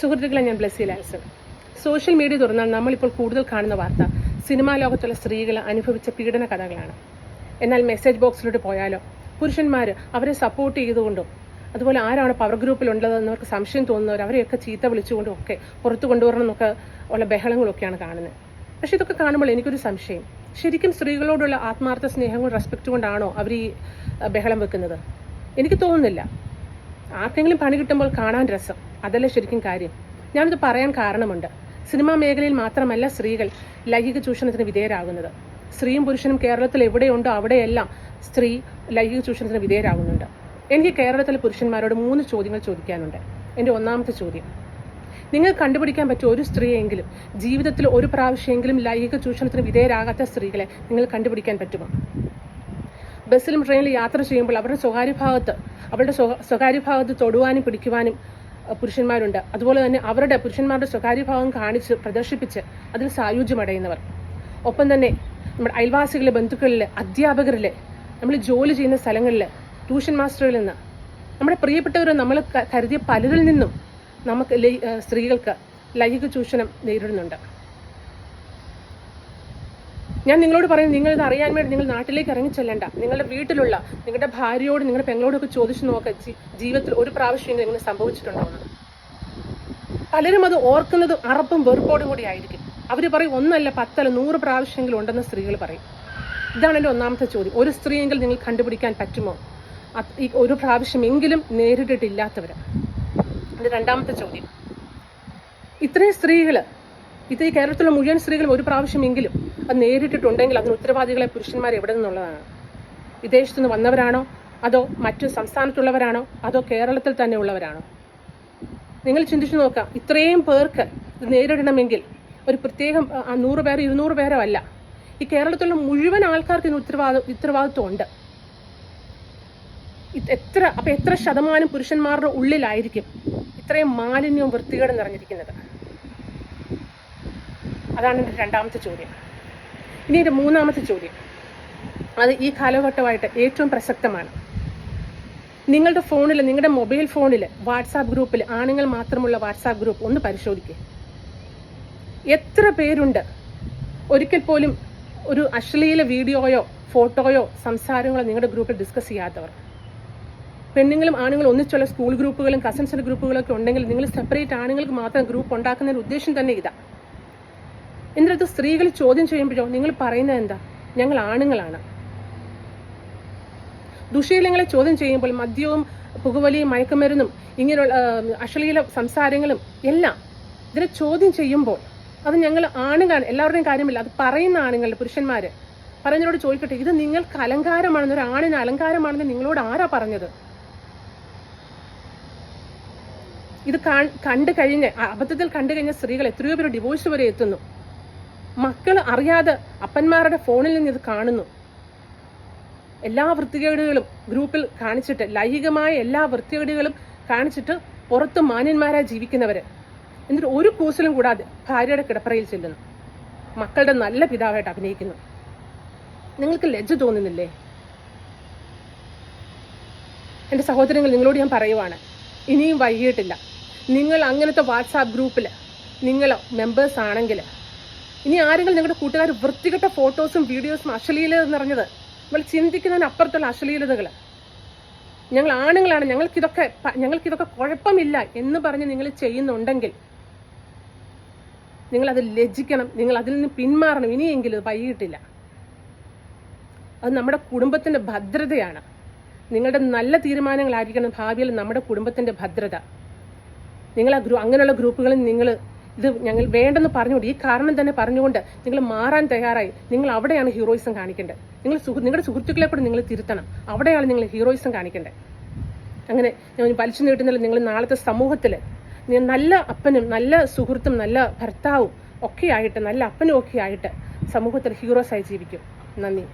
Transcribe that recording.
സുഹൃത്തുക്കളെ ഞാൻ Blessy Lanson social media തുറന്നാൽ നമ്മളിപ്പോൾ കൂടുതൽ കാണുന്ന വാർത്ത സിനിമാ ലോകത്തുള്ള സ്ത്രീകൾ അനുഭവിച്ച പീഡന കഥകളാണ്. എന്നാൽ മെസ്സേജ് ബോക്സിലോട്ട് പോയാലോ? പുരുഷന്മാർ അവരെ സപ്പോർട്ട് ചെയ്തുകൊണ്ടും അതുപോലെ ആരാണ് പവർ ഗ്രൂപ്പിലുള്ളതെന്നവർക്ക് സംശയം തോന്നുന്നവർ അവരെയൊക്കെ ചീത്ത വിളിച്ചുകൊണ്ടും ഒക്കെ പുറത്തു കൊണ്ടുവരണം എന്നൊക്കെ ഉള്ള ബഹളങ്ങളൊക്കെയാണ് കാണുന്നത്. പക്ഷെ ഇതൊക്കെ കാണുമ്പോൾ എനിക്കൊരു സംശയം. ശരിക്കും സ്ത്രീകളോടുള്ള ആത്മാർത്ഥ സ്നേഹവും റെസ്പെക്റ്റ് കൊണ്ടാണോ അവർ ഈ ബഹളം വെക്കുന്നത്? എനിക്ക് തോന്നുന്നില്ല. ആർക്കെങ്കിലും പണി കിട്ടുമ്പോൾ കാണാൻ രസം. അതല്ല ശരിക്കും കാര്യം. ഞാനിത് പറയാൻ കാരണമുണ്ട്. സിനിമാ മേഖലയിൽ മാത്രമല്ല സ്ത്രീകൾ ലൈംഗിക ചൂഷണത്തിന് വിധേയരാകുന്നത്. സ്ത്രീയും പുരുഷനും കേരളത്തിൽ എവിടെയുണ്ടോ അവിടെയെല്ലാം സ്ത്രീ ലൈംഗിക ചൂഷണത്തിന് വിധേയരാകുന്നുണ്ട്. എനിക്ക് കേരളത്തിലെ പുരുഷന്മാരോട് മൂന്ന് ചോദ്യങ്ങൾ ചോദിക്കാനുണ്ട്. എന്റെ ഒന്നാമത്തെ ചോദ്യം. നിങ്ങൾ കണ്ടുപിടിക്കാൻ പറ്റിയ ഒരു സ്ത്രീയെങ്കിലും ജീവിതത്തിൽ ഒരു പ്രാവശ്യമെങ്കിലും ലൈംഗിക ചൂഷണത്തിന് വിധേയരാകാത്ത സ്ത്രീകളെ നിങ്ങൾ കണ്ടുപിടിക്കാൻ പറ്റുമോ? ബസ്സിലും ട്രെയിനിലും യാത്ര ചെയ്യുമ്പോൾ അവരുടെ സ്വകാര്യ ഭാഗത്ത് അവരുടെ സ്വ- സ്വകാര്യ ഭാഗത്ത് തൊടുവാനും പിടിക്കുവാനും പുരുഷന്മാരുണ്ട്. അതുപോലെ തന്നെ അവരുടെ പുരുഷന്മാരുടെ സ്വകാര്യ ഭാഗം കാണിച്ച് പ്രദർശിപ്പിച്ച് അതിൽ സായുജ്യമടയുന്നവർ ഒപ്പം തന്നെ നമ്മുടെ അയൽവാസികളിലെ ബന്ധുക്കളിലെ അധ്യാപകരിലെ നമ്മൾ ജോലി ചെയ്യുന്ന സ്ഥലങ്ങളിൽ ട്യൂഷൻ മാസ്റ്ററിൽ നിന്ന് നമ്മുടെ പ്രിയപ്പെട്ടവർ നമ്മൾ കരുതിയ പലരിൽ നിന്നും നമുക്ക് സ്ത്രീകൾക്ക് ലൈംഗിക ചൂഷണം നേരിടുന്നുണ്ട്. ഞാൻ നിങ്ങളോട് പറയുന്നത് നിങ്ങൾ ഇത് അറിയാൻ വേണ്ടി നിങ്ങൾ നാട്ടിലേക്ക് ഇറങ്ങി ചെല്ലണ്ട. നിങ്ങളുടെ വീട്ടിലുള്ള നിങ്ങളുടെ ഭാര്യയോട് നിങ്ങളുടെ പെങ്ങളോടൊക്കെ ചോദിച്ചു നോക്കുക ജീവിതത്തിൽ ഒരു പ്രാവശ്യം ഇങ്ങനെ സംഭവിച്ചിട്ടുണ്ടോ പലരും അത് ഓർക്കുന്നത് അറപ്പും വെറുപ്പോടും കൂടി ആയിരിക്കും. അവർ പറയും ഒന്നല്ല പത്തല്ല നൂറ് പ്രാവശ്യമെങ്കിലും ഉണ്ടെന്ന് സ്ത്രീകൾ പറയും. ഇതാണ് എന്റെ ഒന്നാമത്തെ ചോദ്യം. ഒരു സ്ത്രീയെങ്കിൽ നിങ്ങൾ കണ്ടുപിടിക്കാൻ പറ്റുമോ? ഒരു പ്രാവശ്യമെങ്കിലും നേരിട്ടിട്ടില്ലാത്തവർ എന്റെ രണ്ടാമത്തെ ചോദ്യം. ഇത്രയും സ്ത്രീകൾ ഇത് ഈ കേരളത്തിലുള്ള മുഴുവൻ സ്ത്രീകളും ഒരു പ്രാവശ്യമെങ്കിലും അത് നേരിട്ടിട്ടുണ്ടെങ്കിൽ അതിന് ഉത്തരവാദികളെ പുരുഷന്മാർ എവിടെ നിന്നുള്ളതാണ്? വിദേശത്തു നിന്ന് വന്നവരാണോ? അതോ മറ്റു സംസ്ഥാനത്തുള്ളവരാണോ? അതോ കേരളത്തിൽ തന്നെ ഉള്ളവരാണോ? നിങ്ങൾ ചിന്തിച്ചു നോക്കാം ഇത്രയും പേർക്ക് ഇത് നേരിടണമെങ്കിൽ ഒരു പ്രത്യേകം നൂറ് പേരോ ഇരുന്നൂറ് പേരോ അല്ല. ഈ കേരളത്തിലുള്ള മുഴുവൻ ആൾക്കാർക്ക് ഇതിന് ഉത്തരവാദിത്വം ഉത്തരവാദിത്വം ഉണ്ട്. എത്ര അപ്പൊ എത്ര ശതമാനം പുരുഷന്മാരുടെ ഉള്ളിലായിരിക്കും ഇത്രയും മാലിന്യവും വൃത്തികേടും നിറഞ്ഞിരിക്കുന്നത്? അതാണ് എന്റെ രണ്ടാമത്തെ ചോദ്യം. ഇനി എന്റെ മൂന്നാമത്തെ ചോദ്യം. അത് ഈ കാലഘട്ടമായിട്ട് ഏറ്റവും പ്രസക്തമാണ്. നിങ്ങളുടെ ഫോണിൽ നിങ്ങളുടെ മൊബൈൽ ഫോണിൽ വാട്സാപ്പ് ഗ്രൂപ്പിൽ ആണുങ്ങൾ മാത്രമുള്ള വാട്സാപ്പ് ഗ്രൂപ്പ് ഒന്ന് പരിശോധിക്കുക എത്ര പേരുണ്ട്? ഒരിക്കൽ പോലും ഒരു അശ്ലീല വീഡിയോയോ ഫോട്ടോയോ സംസാരങ്ങളോ നിങ്ങളുടെ ഗ്രൂപ്പിൽ ഡിസ്കസ് ചെയ്യാത്തവർ. പെണ്ണുങ്ങളും ആണുങ്ങളും ഒന്നിച്ചുള്ള സ്കൂൾ ഗ്രൂപ്പുകളും കസിൻസിന്റെ ഗ്രൂപ്പുകളൊക്കെ ഉണ്ടെങ്കിൽ നിങ്ങൾ സെപ്പറേറ്റ് ആണുങ്ങൾക്ക് മാത്രം ഗ്രൂപ്പ് ഉണ്ടാക്കുന്നതിന്റെ ഉദ്ദേശം തന്നെ ഇതാ. എന്നിട്ട് സ്ത്രീകൾ ചോദ്യം ചെയ്യുമ്പോഴോ നിങ്ങൾ പറയുന്നത് എന്താ? ഞങ്ങൾ ആണുങ്ങളാണ്. ദുശീലങ്ങളെ ചോദ്യം ചെയ്യുമ്പോൾ മദ്യവും പുകവലിയും മയക്കുമരുന്നും ഇങ്ങനെയുള്ള അശ്ലീല സംസാരങ്ങളും എല്ലാം ഇതിനെ ചോദ്യം ചെയ്യുമ്പോൾ അത് ഞങ്ങൾ ആണുങ്ങളാണ്. എല്ലാവരുടെയും കാര്യമില്ല. അത് പറയുന്ന ആണുങ്ങൾ പുരുഷന്മാര് പറഞ്ഞവരോട് ചോദിക്കട്ടെ ഇത് നിങ്ങൾക്ക് അലങ്കാരമാണെന്ന് ഒരു ആണിന് അലങ്കാരമാണെന്ന് നിങ്ങളോട് ആരാ പറഞ്ഞത്? ഇത് കണ്ടു കഴിഞ്ഞ് അബദ്ധത്തിൽ കണ്ടു കഴിഞ്ഞ സ്ത്രീകൾ എത്രയോ പേര് ഡിവോഴ്സ് വരെ എത്തുന്നു. മക്കൾ അറിയാതെ അപ്പന്മാരുടെ ഫോണിൽ നിന്ന് ഇത് കാണുന്നു. എല്ലാ വൃത്തികേടുകളും ഗ്രൂപ്പിൽ കാണിച്ചിട്ട് ലൈംഗികമായ എല്ലാ വൃത്തികേടുകളും കാണിച്ചിട്ട് പുറത്ത് മാന്യന്മാരായി ജീവിക്കുന്നവര്. എന്നിട്ട് ഒരു കൂസലും കൂടാതെ ഭാര്യയുടെ കിടപ്പറയിൽ ചെല്ലുന്നു. മക്കളുടെ നല്ല പിതാവായിട്ട് അഭിനയിക്കുന്നു. നിങ്ങൾക്ക് ലജ്ജ തോന്നുന്നില്ലേ? എന്റെ സഹോദരങ്ങൾ നിങ്ങളോട് ഞാൻ പറയുവാണ്. ഇനിയും വൈകിട്ടില്ല നിങ്ങൾ അങ്ങനത്തെ വാട്സാപ്പ് ഗ്രൂപ്പിൽ നിങ്ങൾ മെമ്പേഴ്സ് ആണെങ്കിൽ ഇനി ആരെങ്കിലും നിങ്ങളുടെ കൂട്ടുകാർ വൃത്തികെട്ട ഫോട്ടോസും വീഡിയോസും അശ്ലീലത നിറഞ്ഞത് നമ്മൾ ചിന്തിക്കുന്നതിന് അപ്പുറത്തുള്ള അശ്ലീലതകൾ ഞങ്ങൾ ആണുങ്ങളാണ് ഞങ്ങൾക്കിതൊക്കെ ഞങ്ങൾക്കിതൊക്കെ കുഴപ്പമില്ല എന്ന് പറഞ്ഞ് നിങ്ങൾ ചെയ്യുന്നുണ്ടെങ്കിൽ നിങ്ങൾ അത് ലജ്ജിക്കണം നിങ്ങൾ അതിൽ നിന്ന് പിന്മാറണം. ഇനിയെങ്കിലും അത് വൈകിട്ടില്ല. അത് നമ്മുടെ കുടുംബത്തിന്റെ ഭദ്രതയാണ്. നിങ്ങളുടെ നല്ല തീരുമാനങ്ങളായിരിക്കണം ഭാവിയിൽ നമ്മുടെ കുടുംബത്തിന്റെ ഭദ്രത. നിങ്ങൾ ആ ഗ്രൂ അങ്ങനെയുള്ള ഗ്രൂപ്പുകളിൽ നിങ്ങൾ ഇത് ഞങ്ങൾ വേണ്ടെന്ന് പറഞ്ഞുകൊണ്ട് ഈ കാരണം തന്നെ പറഞ്ഞുകൊണ്ട് നിങ്ങൾ മാറാൻ തയ്യാറായി. നിങ്ങൾ അവിടെയാണ് ഹീറോയിസം കാണിക്കേണ്ടത്. നിങ്ങൾ നിങ്ങളുടെ സുഹൃത്തുക്കളെ കൂടെ നിങ്ങൾ തിരുത്തണം. അവിടെയാണ് നിങ്ങൾ ഹീറോയിസം കാണിക്കേണ്ടത്. അങ്ങനെ ഞാൻ വലിച്ചു നീട്ടുന്നില്ല നിങ്ങൾ നാളത്തെ സമൂഹത്തിൽ നല്ല അപ്പനും നല്ല സുഹൃത്തും നല്ല ഭർത്താവും ഒക്കെ ആയിട്ട് നല്ല അപ്പനും ഒക്കെ ആയിട്ട് സമൂഹത്തിൽ ഹീറോസായി ജീവിക്കും. നന്ദി.